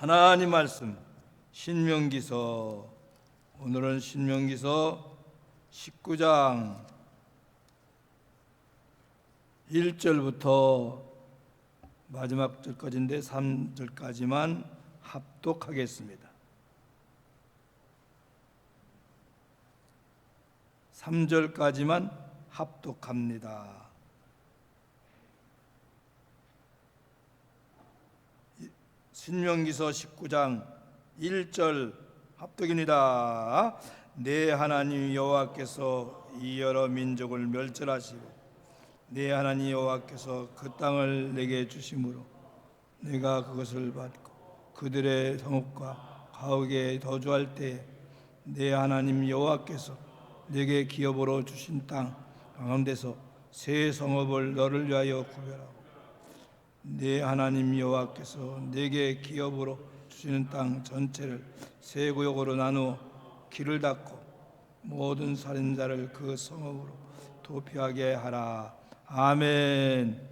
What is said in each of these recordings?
하나님 말씀 신명기서 오늘은 신명기서 19장 1절부터 마지막 절까지인데 3절까지만 합독하겠습니다. 3절까지만 합독합니다. 신명기서 19장 1절 합독입니다. 내 하나님 여호와께서 이 여러 민족을 멸절하시고 내 하나님 여호와께서 그 땅을 내게 주심으로 내가 그것을 받고 그들의 성읍과 가옥에 거주할 때내 하나님 여호와께서 내게 기업으로 주신 땅 가운데서 새 성읍을 너를 위하여 구별하고 내 하나님 여호와께서 내게 기업으로 주시는 땅 전체를 세 구역으로 나누어 길을 닫고 모든 살인자를 그 성읍으로 도피하게 하라. 아멘.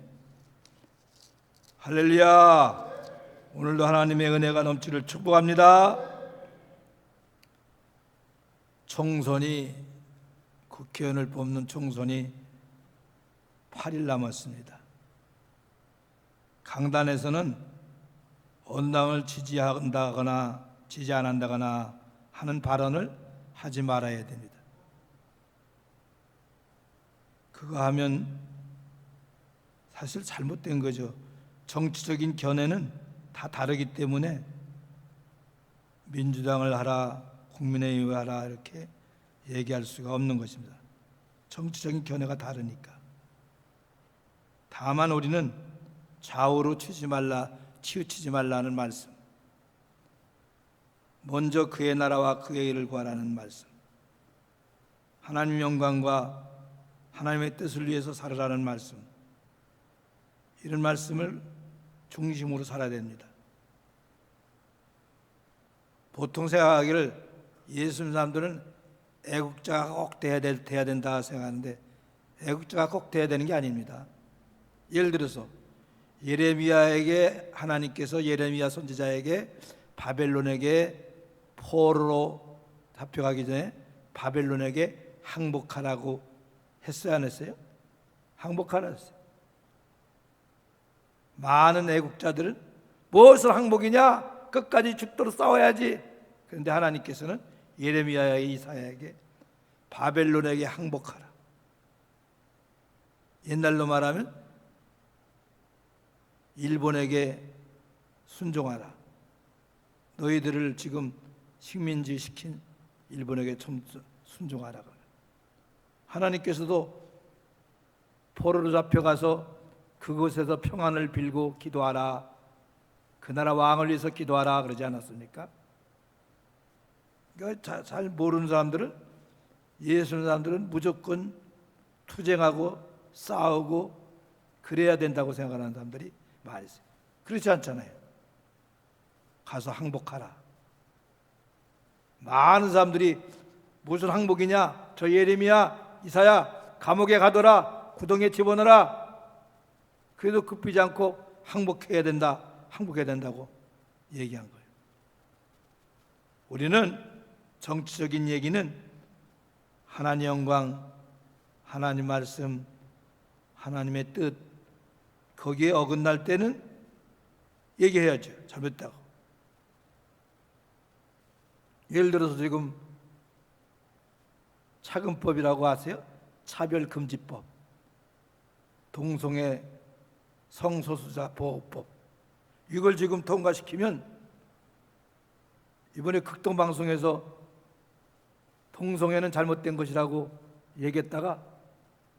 할렐루야. 오늘도 하나님의 은혜가 넘치를 축복합니다. 총선이 국회의원을 뽑는 총선이 8일 남았습니다. 강단에서는 언당을 지지한다거나 지지 안 한다거나 하는 발언을 하지 말아야 됩니다. 그거 하면 사실 잘못된 거죠. 정치적인 견해는 다 다르기 때문에 민주당을 하라, 국민의힘을 하라 이렇게 얘기할 수가 없는 것입니다. 정치적인 견해가 다르니까. 다만 우리는 좌우로 치지 말라, 치우치지 말라는 말씀. 먼저 그의 나라와 그의 일을 구하라는 말씀. 하나님 영광과 하나님의 뜻을 위해서 살아라는 말씀. 이런 말씀을 중심으로 살아야 됩니다. 보통 생각하기를 예수 믿는 사람들은 애국자가 꼭 돼야, 될, 돼야 된다 생각하는데 애국자가 꼭 돼야 되는 게 아닙니다. 예를 들어서 예레미야에게 하나님께서 예레미야 선지자에게 바벨론에게 포로로 잡혀가기 전에 바벨론에게 항복하라고 했어요 안 했어요? 항복하라 했어요. 많은 애국자들은 무엇을 항복이냐? 끝까지 죽도록 싸워야지. 그런데 하나님께서는 예레미야의 이사야에게 바벨론에게 항복하라. 옛날로 말하면 일본에게 순종하라. 너희들을 지금 식민지 시킨 일본에게 좀 순종하라. 하나님께서도 포로로 잡혀가서 그곳에서 평안을 빌고 기도하라. 그 나라 왕을 위해서 기도하라 그러지 않았습니까? 그러니까 잘 모르는 사람들은 예수 믿는 사람들은 무조건 투쟁하고 싸우고 그래야 된다고 생각하는 사람들이 있어요. 그렇지 않잖아요. 가서 항복하라. 많은 사람들이 무슨 항복이냐? 저 예레미야, 이사야 감옥에 가더라. 구덩이에 집어넣어라. 그래도 급히지 않고 항복해야 된다. 항복해야 된다고 얘기한 거예요. 우리는 정치적인 얘기는 하나님 영광, 하나님 말씀, 하나님의 뜻 거기에 어긋날 때는 얘기해야죠. 잘못다고. 예를 들어서 지금 차금법이라고 아세요? 차별금지법, 동성애 성소수자 보호법 이걸 지금 통과시키면 이번에 극동 방송에서 동성애는 잘못된 것이라고 얘기했다가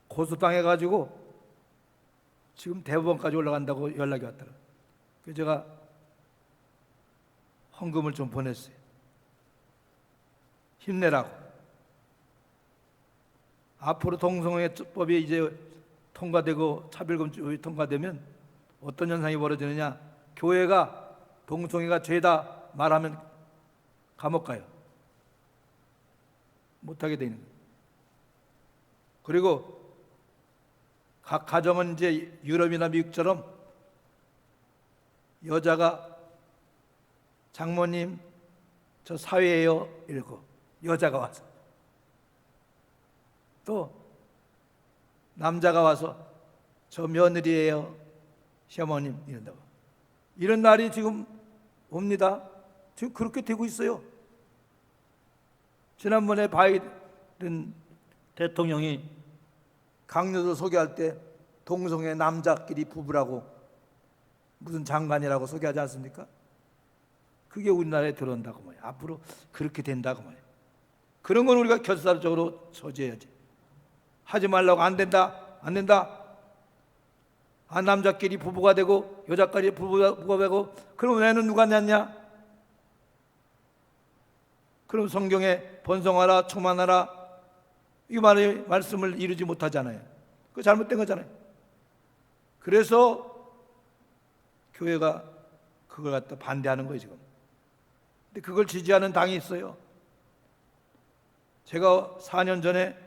고소당해 가지고 지금 대법원까지 올라간다고 연락이 왔더라. 그래서 제가 헌금을 좀 보냈어요. 힘내라고. 앞으로 동성애법이 이제 통과되고 차별금지 통과되면 어떤 현상이 벌어지느냐? 교회가 동성애가 죄다 말하면 감옥 가요. 못하게 되는. 그리고 각 가정은 이제 유럽이나 미국처럼 여자가 장모님 저 사회예요 이러고 여자가 와서. 또 남자가 와서 저 며느리예요 시어머님 이런다고. 이런 날이 지금 옵니다. 지금 그렇게 되고 있어요. 지난번에 바이든 대통령이 강요도 소개할 때 동성애 남자끼리 부부라고 무슨 장관이라고 소개하지 않습니까? 그게 우리나라에 들어온다고 말이야. 앞으로 그렇게 된다고 말이야. 그런 건 우리가 결사적으로 저지해야지. 하지 말라고 안 된다, 안 된다. 아 남자끼리 부부가 되고 여자끼리 부부가 되고 그럼 애는 누가 낳냐? 그럼 성경에 번성하라, 충만하라 이 말의 말씀을 이루지 못하잖아요. 그 잘못된 거잖아요. 그래서 교회가 그걸 갖다 반대하는 거예요 지금. 근데 그걸 지지하는 당이 있어요. 제가 4년 전에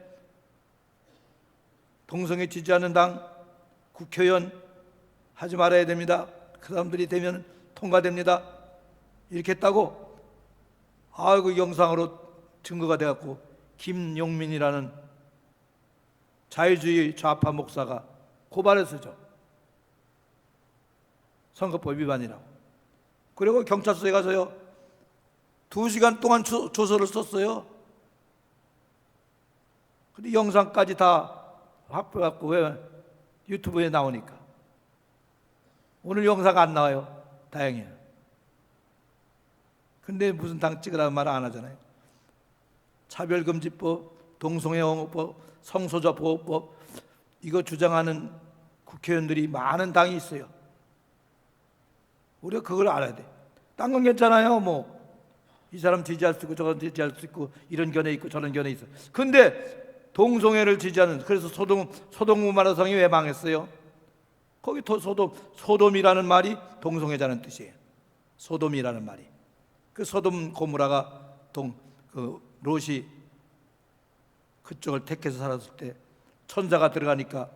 동성애 지지하는 당 국회의원 하지 말아야 됩니다. 그 사람들이 되면 통과됩니다. 이렇게 했다고 아이고 영상으로 증거가 돼 갖고 김용민이라는 자유주의 좌파 목사가 고발했었죠. 선거법 위반이라고. 그리고 경찰서에 가서요. 두 시간 동안 조, 조서를 썼어요. 근데 영상까지 다 확보해갖고 왜 유튜브에 나오니까. 오늘 영상 안 나와요. 다행이에요. 근데 무슨 당 찍으라는 말 안 하잖아요. 차별금지법, 동성애옹호법, 성소자 보호법 이거 주장하는 국회의원들이 많은 당이 있어요. 우리가 그걸 알아야 돼. 딴 건 괜찮아요. 뭐 이 사람 지지할 수 있고 저건 지지할 수 있고 이런 견해 있고 저런 견해 있어. 근데 동성애를 지지하는 그래서 소동 소동무 마라 성이 왜 망했어요? 거기 도, 소돔 소돔이라는 말이 동성애자는 뜻이에요. 소돔이라는 말이. 그 소돔 고무라가 동그 롯이 그쪽을 택해서 살았을 때 천사가 들어가니까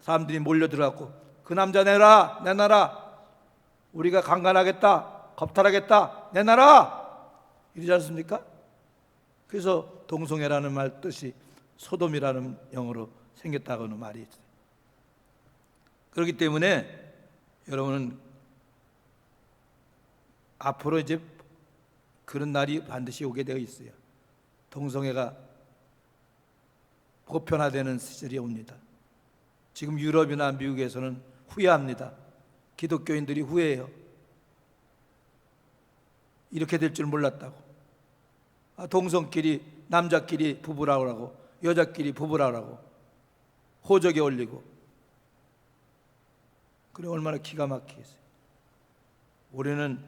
사람들이 몰려 들어갔고 그 남자 내라 내놔라 우리가 강간하겠다 겁탈하겠다 내놔라 이러지 않습니까? 그래서 동성애라는 말 뜻이 소돔이라는 영어로 생겼다고는 말이 있어요. 그렇기 때문에 여러분은 앞으로 이제 그런 날이 반드시 오게 되어 있어요. 동성애가 보편화되는 시절이 옵니다. 지금 유럽이나 미국에서는 후회합니다. 기독교인들이 후회해요. 이렇게 될 줄 몰랐다고. 아, 동성끼리 남자끼리 부부라고 하고 여자끼리 부부라고 하고 호적에 올리고 그래 얼마나 기가 막히겠어요. 우리는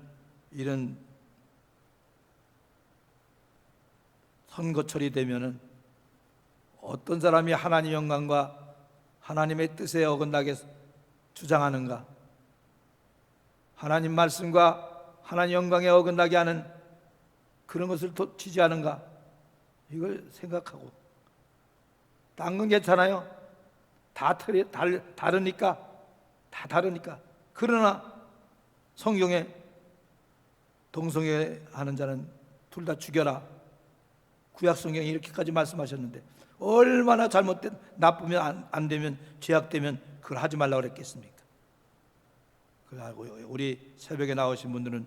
이런 선거철이 되면은 어떤 사람이 하나님 영광과 하나님의 뜻에 어긋나게 주장하는가? 하나님 말씀과 하나님 영광에 어긋나게 하는 그런 것을 지지하는가? 이걸 생각하고 딴건 괜찮아요. 다 틀이 달, 다르니까 다 다르니까 그러나 성경에 동성애 하는 자는 둘 다 죽여라. 구약 성경이 이렇게까지 말씀하셨는데 얼마나 잘못된 나쁘면 안, 안 되면 죄악되면 그걸 하지 말라고 그랬겠습니까? 그리고 우리 새벽에 나오신 분들은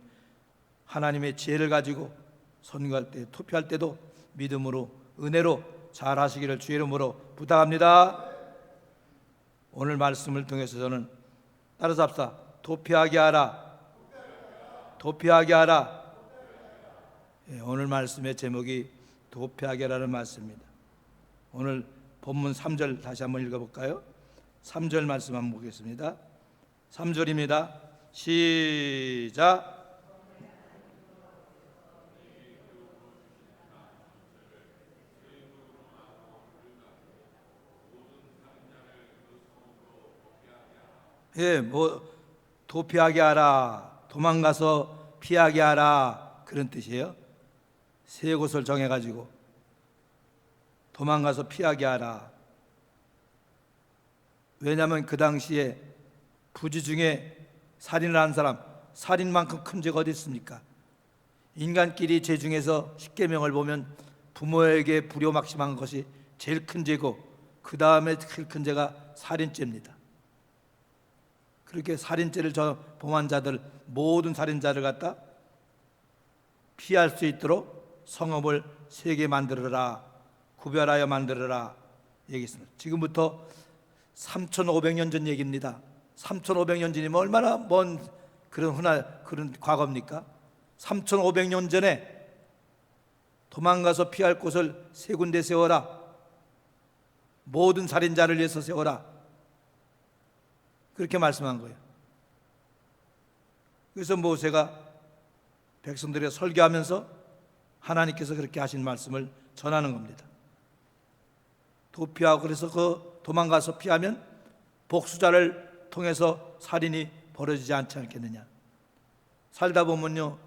하나님의 지혜를 가지고 선거할 때 투표할 때도 믿음으로 은혜로 잘 하시기를 주의 이름으로 부탁합니다. 오늘 말씀을 통해서 저는 합시다. 도피하게 하라. 도피하게 하라. 예, 오늘 말씀의 제목이 도피하게 하라는 말씀입니다. 오늘 본문 3절 다시 한번 읽어볼까요? 3절 말씀 한번 보겠습니다. 3절입니다. 시작. 예, 뭐 도피하게 하라, 도망가서 피하게 하라 그런 뜻이에요. 세 곳을 정해가지고 도망가서 피하게 하라. 왜냐하면 그 당시에 부지 중에 살인을 한 사람, 살인만큼 큰 죄가 어디 있습니까? 인간끼리 죄 중에서 십계명을 보면 부모에게 불효막심한 것이 제일 큰 죄고 그 다음에 제일 큰 죄가 살인죄입니다. 그렇게 살인죄를 저 범한 자들 모든 살인자를 갖다 피할 수 있도록 성읍을 세게 만들어라 구별하여 만들어라 얘기했습니다. 지금부터 3,500년 전 얘기입니다. 3,500년 전이면 얼마나 먼 그런 흔한 그런 과거입니까? 3,500년 전에 도망가서 피할 곳을 세 군데 세워라. 모든 살인자를 위해서 세워라. 그렇게 말씀한 거예요. 그래서 모세가 백성들에게 설교하면서 하나님께서 그렇게 하신 말씀을 전하는 겁니다. 도피하고 그래서 그 도망가서 피하면 복수자를 통해서 살인이 벌어지지 않지 않겠느냐. 살다 보면요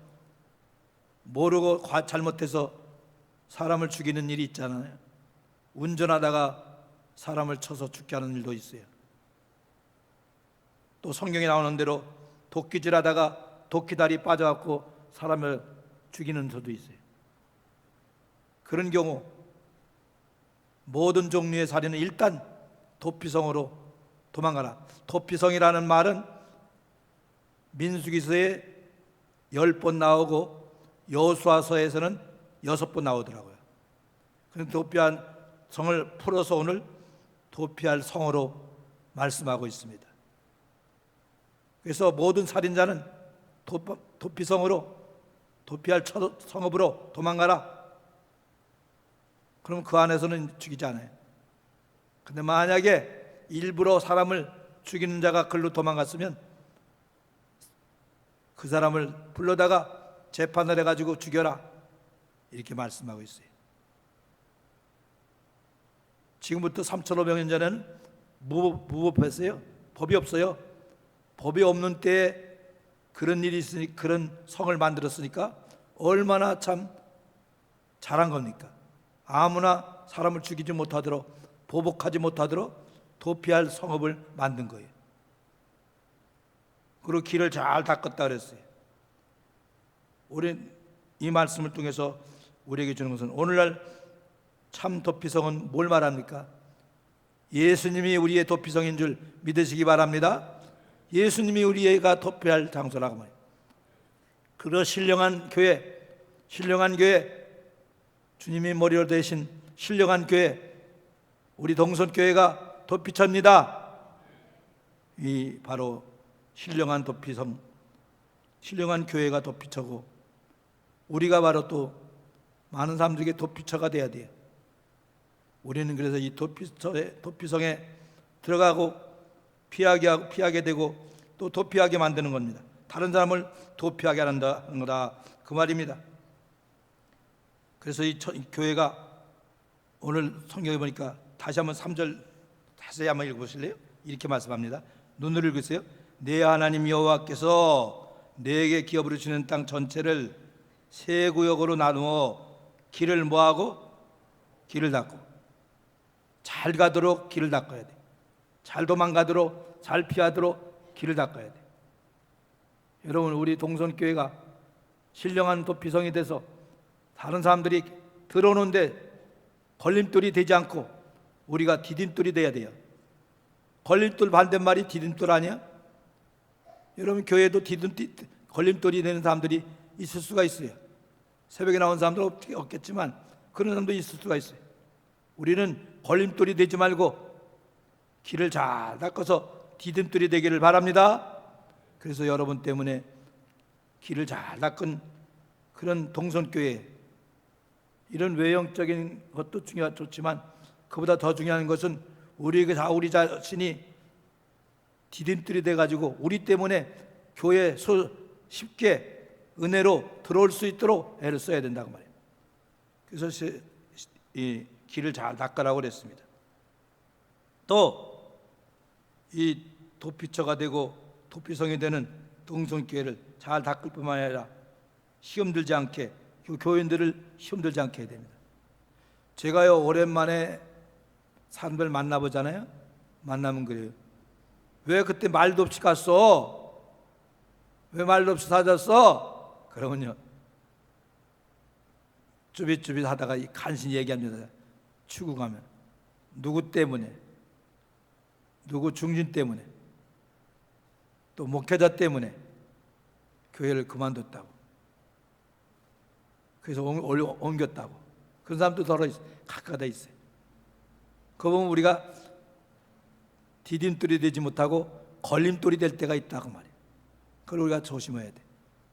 모르고 과- 잘못해서 사람을 죽이는 일이 있잖아요. 운전하다가 사람을 쳐서 죽게 하는 일도 있어요. 또 성경에 나오는 대로 도끼질하다가 도끼다리 빠져갖고 사람을 죽이는 저도 있어요. 그런 경우 모든 종류의 살인은 일단 도피성으로 도망가라. 도피성이라는 말은 민수기서에 열 번 나오고 여수아서에서는 여섯 번 나오더라고요. 그래서 도피한 성을 풀어서 오늘 도피할 성으로 말씀하고 있습니다. 그래서 모든 살인자는 도, 도피성으로 도피할 처- 성읍으로 도망가라. 그럼 그 안에서는 죽이지 않아요. 근데 만약에 일부러 사람을 죽이는 자가 글로 도망갔으면 그 사람을 불러다가 재판을 해가지고 죽여라. 이렇게 말씀하고 있어요. 지금부터 3,500년 전에는 무법, 무법했어요. 법이 없어요. 법이 없는 때에 그런 일이 있으니 그런 성을 만들었으니까 얼마나 참 잘한 겁니까? 아무나 사람을 죽이지 못하도록 보복하지 못하도록 도피할 성읍을 만든 거예요. 그리고 길을 잘 닦았다 그랬어요. 우리 이 말씀을 통해서 우리에게 주는 것은 오늘날 참 도피성은 뭘 말합니까? 예수님이 우리의 도피성인 줄 믿으시기 바랍니다. 예수님이 우리가 도피할 장소라고 말해요. 그러 신령한 교회, 신령한 교회, 주님이 머리로 되신 신령한 교회, 우리 동선교회가 도피처입니다. 이 바로 신령한 도피성, 신령한 교회가 도피처고 우리가 바로 또 많은 사람들에게 도피처가 돼야 돼요. 우리는 그래서 이 도피처에, 도피성에 들어가고 피하게 피하게 되고 또 도피하게 만드는 겁니다. 다른 사람을 도피하게 한다는 거다 그 말입니다. 그래서 이, 교회가 오늘 성경에 보니까 다시 한번 3절 자세히 한번 읽어보실래요? 이렇게 말씀합니다. 눈을 읽으세요. 내 하나님 여호와께서 내게 기업으로 주는 땅 전체를 세 구역으로 나누어 길을 뭐하고 길을 닦고 잘 가도록 길을 닦아야 돼. 잘 도망가도록 잘 피하도록 길을 닦아야 돼. 여러분 우리 동선교회가 신령한 도피성이 돼서 다른 사람들이 들어오는데 걸림돌이 되지 않고 우리가 디딤돌이 돼야 돼요. 걸림돌 반대말이 디딤돌 아니야? 여러분 교회도 디딤 걸림돌이 되는 사람들이 있을 수가 있어요. 새벽에 나온 사람들 없- 없겠지만 그런 사람도 있을 수가 있어요. 우리는 걸림돌이 되지 말고 길을 잘 닦아서 디딤돌이 되기를 바랍니다. 그래서 여러분 때문에 길을 잘 닦은 그런 동선교회 이런 외형적인 것도 중요 좋지만 그보다 더 중요한 것은 우리에게 다 우리 자신이 디딤돌이 돼 가지고 우리 때문에 교회 소 쉽게 은혜로 들어올 수 있도록 애를 써야 된다고 말이에요. 그래서 시- 이 길을 잘 닦으라고 그랬습니다. 또 이 도피처가 되고 도피성이 되는 동성교회를 잘 닦을 뿐만 아니라 시험 들지 않게 그 교인들을 시험 들지 않게 해야 됩니다. 제가요 오랜만에 사람들 만나보잖아요. 만나면 그래요. 왜 그때 말도 없이 갔어? 왜 말도 없이 사줬어? 그러면요. 쭈빗쭈빗 하다가 이 간신히 얘기합니다. 추구 가면 누구 때문에 누구 중진 때문에 또 목회자 때문에 교회를 그만뒀다고 그래서 옮겼다고 그런 사람도 더러 있어요. 가까다 있어요. 그거 보면 우리가 디딤돌이 되지 못하고 걸림돌이 될 때가 있다고 말이에요. 그걸 우리가 조심해야 돼.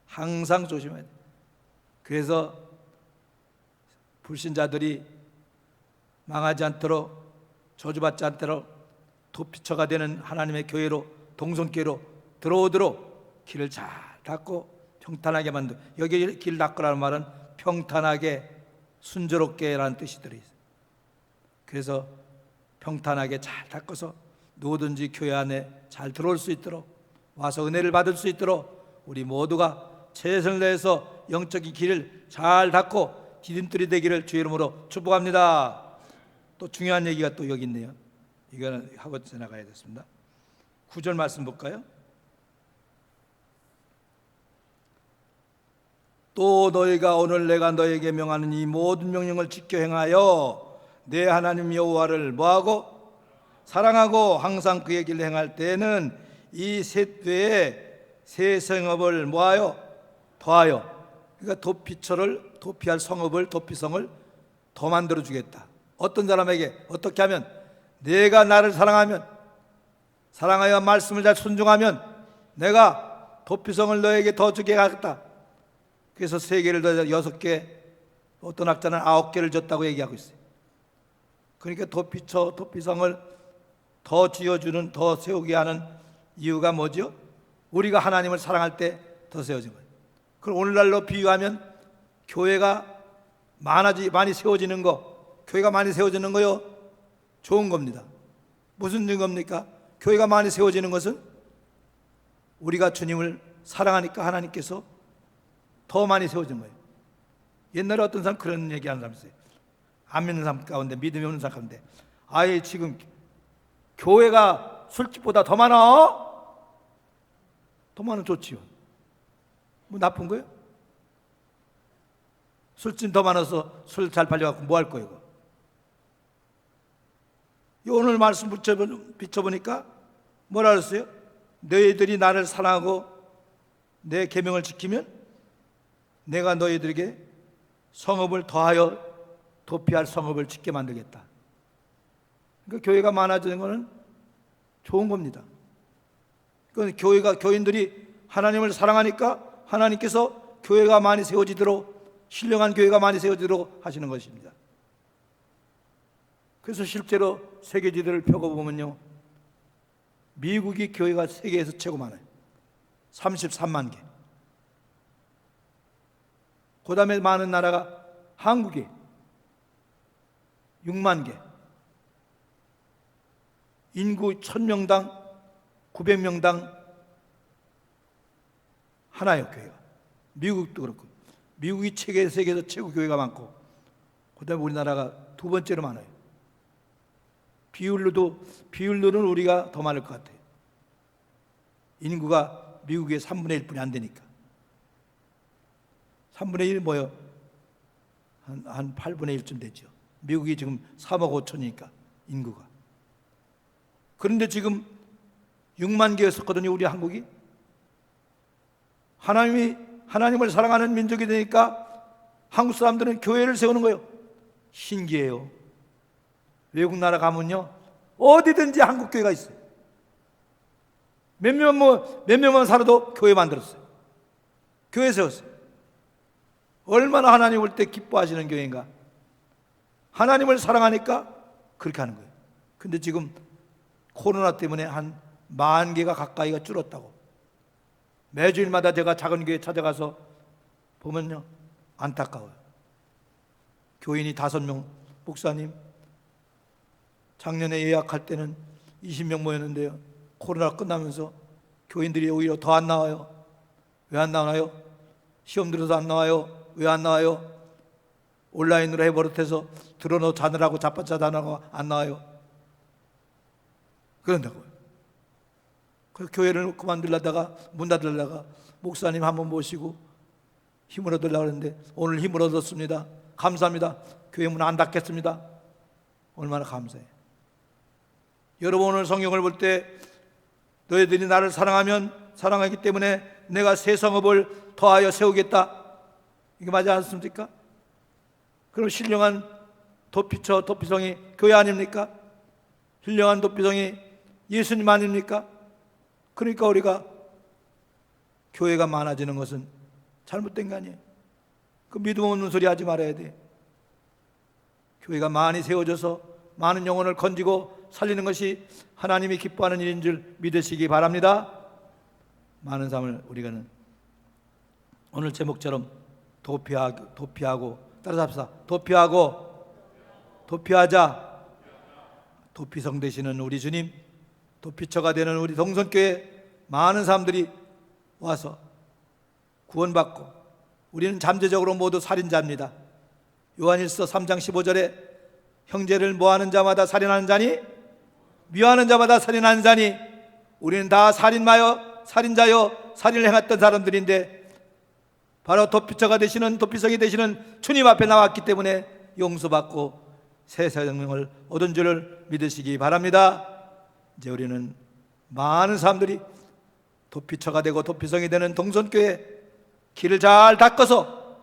항상 조심해야 돼. 그래서 불신자들이 망하지 않도록 저주받지 않도록 도피처가 되는 하나님의 교회로 동성교회로 들어오도록 길을 잘 닫고 평탄하게 만들. 여기 길 닫고라는 말은 평탄하게 순조롭게라는 뜻이 들어 있어요. 그래서 평탄하게 잘 닦아서 누구든지 교회 안에 잘 들어올 수 있도록 와서 은혜를 받을 수 있도록 우리 모두가 최선을 다해서 영적인 길을 잘 닦고 디딤돌이 되기를 주의 이름으로 축복합니다. 또 중요한 얘기가 또 여기 있네요. 이거는 하고 지나가야 됐습니다. 구절 말씀 볼까요? 또 너희가 오늘 내가 너에게 명하는 이 모든 명령을 지켜 행하여 내 하나님 여호와를 뭐하고? 사랑하고 항상 그의 길을 행할 때에는 이 셋외에 새 성읍을 뭐하여? 더하여. 그러니까 도피처를 도피할 성읍을 도피성을 더 만들어 주겠다. 어떤 사람에게? 어떻게 하면? 내가 나를 사랑하면 사랑하여 말씀을 잘 순종하면 내가 도피성을 너에게 더 주게 하겠다. 그래서 세 개를 더 여섯 개, 어떤 학자는 아홉 개를 줬다고 얘기하고 있어요. 그러니까 도피처, 도피성을 더 지어주는, 더 세우게 하는 이유가 뭐죠? 우리가 하나님을 사랑할 때 더 세워진 거예요. 그럼 오늘날로 비유하면 교회가 많아지, 많이 세워지는 거, 교회가 많이 세워지는 거요? 좋은 겁니다. 무슨 증거입니까? 교회가 많이 세워지는 것은 우리가 주님을 사랑하니까 하나님께서 더 많이 세워진 거예요. 옛날에 어떤 사람 그런 얘기 하는 사람 있어요. 안 믿는 사람 가운데 믿음이 없는 사람 가운데 아예 지금 교회가 술집보다 더 많아? 더 많으면 좋지요. 뭐 나쁜 거예요? 술집 더 많아서 술 잘 팔려갖고 뭐 할 거예요? 이 오늘 말씀 비춰보니까 뭐라 그랬어요? 너희들이 나를 사랑하고 내 계명을 지키면 내가 너희들에게 성읍을 더하여 도피할 성읍을 짓게 만들겠다. 그러니까 교회가 많아지는 것은 좋은 겁니다. 그건 교회가 교인들이 하나님을 사랑하니까 하나님께서 교회가 많이 세워지도록 신령한 교회가 많이 세워지도록 하시는 것입니다. 그래서 실제로 세계 지도를 펴고 보면요. 미국이 교회가 세계에서 최고 많아요. 33만 개. 그 다음에 많은 나라가 한국이 6만 개. 인구 1000명당 900명당 하나요 교회가. 미국도 그렇고. 미국이 세계, 세계에서 최고 교회가 많고 그 다음에 우리나라가 두 번째로 많아요. 비율로도 비율로는 우리가 더 많을 것 같아요. 인구가 미국의 3분의 1뿐이 안 되니까. 3분의 1 뭐요? 한, 한 8분의 1쯤 되죠. 미국이 지금 3억 5천이니까 인구가. 그런데 지금 6만 개였었거든요, 우리 한국이. 하나님이 하나님을 사랑하는 민족이 되니까 한국 사람들은 교회를 세우는 거예요. 신기해요. 외국 나라 가면요. 어디든지 한국 교회가 있어요. 몇 명만 몇 명만 살아도 교회 만들었어요. 교회 세웠어요. 얼마나 하나님 올 때 기뻐하시는 교회인가? 하나님을 사랑하니까 그렇게 하는 거예요. 근데 지금 코로나 때문에 한 만 개가 가까이가 줄었다고. 매주일마다 제가 작은 교회 찾아가서 보면요. 안타까워요. 교인이 다섯 명, 목사님, 작년에 예약할 때는 20명 모였는데요. 코로나 끝나면서 교인들이 오히려 더 안 나와요. 왜 안 나와요? 시험 들어서 안 나와요. 왜 안 나와요? 온라인으로 해버릇해서 들어놓 자느라고 자빠져 자느라고 안 나와요. 그런다고요. 그 교회를 그만두려다가 문 닫으려다가 목사님 한번 모시고 힘을 얻으려고 했는데 오늘 힘을 얻었습니다. 감사합니다. 교회 문 안 닫겠습니다. 얼마나 감사해요. 여러분 오늘 성경을 볼 때 너희들이 나를 사랑하면 사랑하기 때문에 내가 새 성읍을 더하여 세우겠다. 이게 맞지 않습니까? 그럼 신령한 도피처 도피성이 교회 아닙니까? 신령한 도피성이 예수님 아닙니까? 그러니까 우리가 교회가 많아지는 것은 잘못된 거 아니에요. 그 믿음 없는 소리 하지 말아야 돼. 교회가 많이 세워져서 많은 영혼을 건지고 살리는 것이 하나님이 기뻐하는 일인 줄 믿으시기 바랍니다. 많은 삶을 우리가는 오늘 제목처럼 도피하고, 도피하고 합시다. 도피하고 도피하자. 도피성 되시는 우리 주님, 도피처가 되는 우리 동선교회 많은 사람들이 와서 구원받고 우리는 잠재적으로 모두 살인자입니다. 요한일서 3장 15절에 형제를 모하는 자마다 살인하는 자니 미워하는 자마다 살인하는 자니 우리는 다 살인마여 살인자여 살인을 행했던 사람들인데 바로 도피처가 되시는 도피성이 되시는 주님 앞에 나왔기 때문에 용서받고 새 생명을 얻은 줄을 믿으시기 바랍니다. 이제 우리는 많은 사람들이 도피처가 되고 도피성이 되는 동선교회 길을 잘 닦아서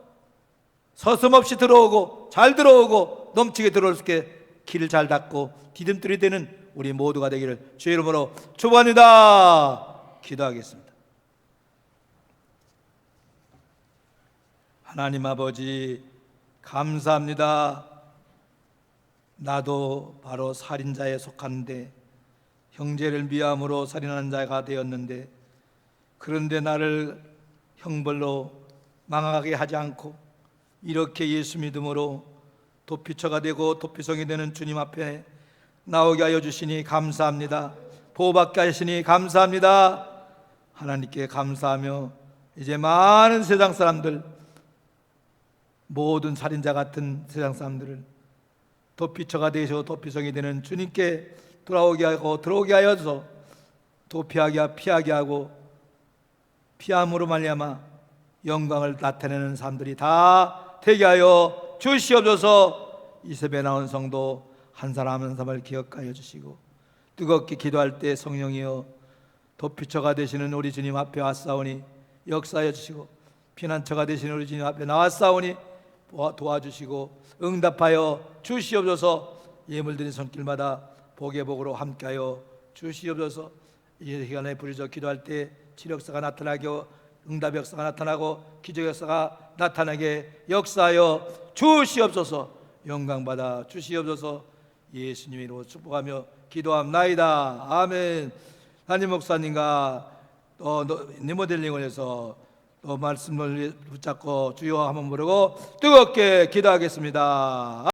서슴없이 들어오고 잘 들어오고 넘치게 들어올 수 있게 길을 잘 닦고 디딤돌이 되는 우리 모두가 되기를 주의 이름으로 축원합니다. 기도하겠습니다. 하나님 아버지 감사합니다. 나도 바로 살인자에 속하는데 형제를 미함으로 살인하는 자가 되었는데 그런데 나를 형벌로 망하게 하지 않고 이렇게 예수 믿음으로 도피처가 되고 도피성이 되는 주님 앞에 나오게 하여 주시니 감사합니다. 보호받게 하시니 감사합니다. 하나님께 감사하며 이제 많은 세상 사람들 모든 살인자 같은 세상 사람들을 도피처가 되셔 도피성이 되는 주님께 돌아오게 하고 들어오게 하여서 도피하게 피하게 하고 피함으로 말미암아 영광을 나타내는 사람들이 다 되게 하여 주시옵소서. 이 세배 나온 성도 한 사람 한 사람을 기억하여 주시고 뜨겁게 기도할 때 성령이여 도피처가 되시는 우리 주님 앞에 왔사오니 역사하여 주시고 피난처가 되시는 우리 주님 앞에 나왔사오니 도와- 도와주시고 응답하여 주시옵소서. 예물 드린 손길마다 복의 복으로 함께하여 주시옵소서. 이 시간에 부르짖어 기도할 때 치력사가 나타나게 하고 응답 역사가 나타나고 기적 역사가 나타나게 역사하여 주시옵소서. 영광 받아 주시옵소서. 예수님으로 축복하며 기도함나이다. 아멘. 담임 목사님과 또 리모델링을 해서 또 말씀을 붙잡고 주여 한번 부르고 뜨겁게 기도하겠습니다.